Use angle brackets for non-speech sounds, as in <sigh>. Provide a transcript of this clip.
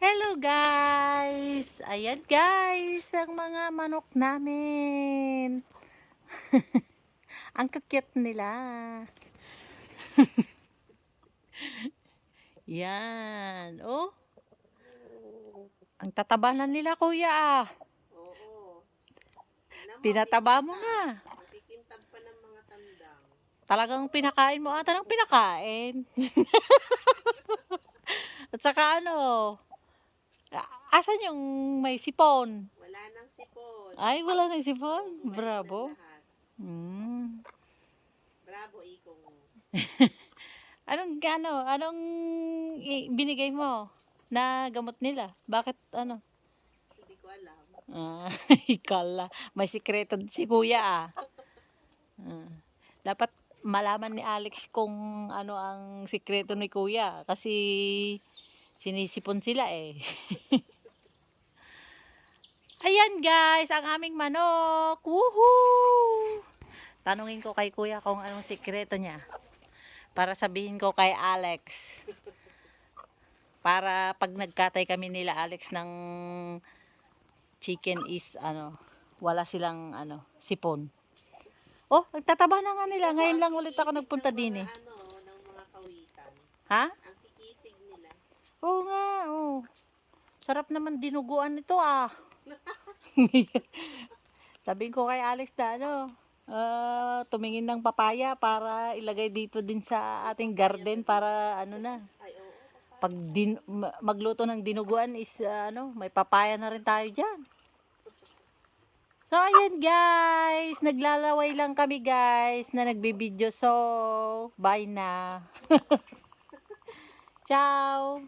Hello guys! Ayan guys, ang mga manok namin. <laughs> ang cute nila. <laughs> Yan. Oh. Ang tataba na nila kuya ah. Oo. Pinataba mo na. Makikintab pa ng mga tandang. Talagang pinakain mo ata ng pinakain. <laughs> At saka ano, asan yung may sipon? Wala nang sipon. Ay, wala nang sipon. Na Bravo. Mm. Bravo, ikong. <laughs> Anong ano, anong binigay mo na gamot nila? Bakit ano? Hindi ko alam. Ah, <laughs> ikala. May sikreto si kuya ah. Ah. Dapat malaman ni Alex kung ano ang sikreto ni kuya kasi sinisipon sila eh. <laughs> Ayan guys, ang aming manok. Woohoo! Tanungin ko kay kuya kung anong sikreto niya. Para sabihin ko kay Alex. Para pag nagkatay kami nila Alex ng chicken is ano, wala silang ano, sipon. Oh, nagtataba na nga nila. Ngayon lang ulit ako nagpunta din eh. Mga Ano, ng mga kawitan. Ha? Oo nga, oh. Sarap naman dinuguan nito ah. <laughs> Sabi ko kay Alex na ano, ah, tumingin ng papaya para ilagay dito din sa ating garden para ano na. Pag din, ma- magluto ng dinuguan is ah, ano, may papaya na rin tayo diyan. So ayan guys, naglalaway lang kami guys na nagbibideo. So, bye na. <laughs> Ciao.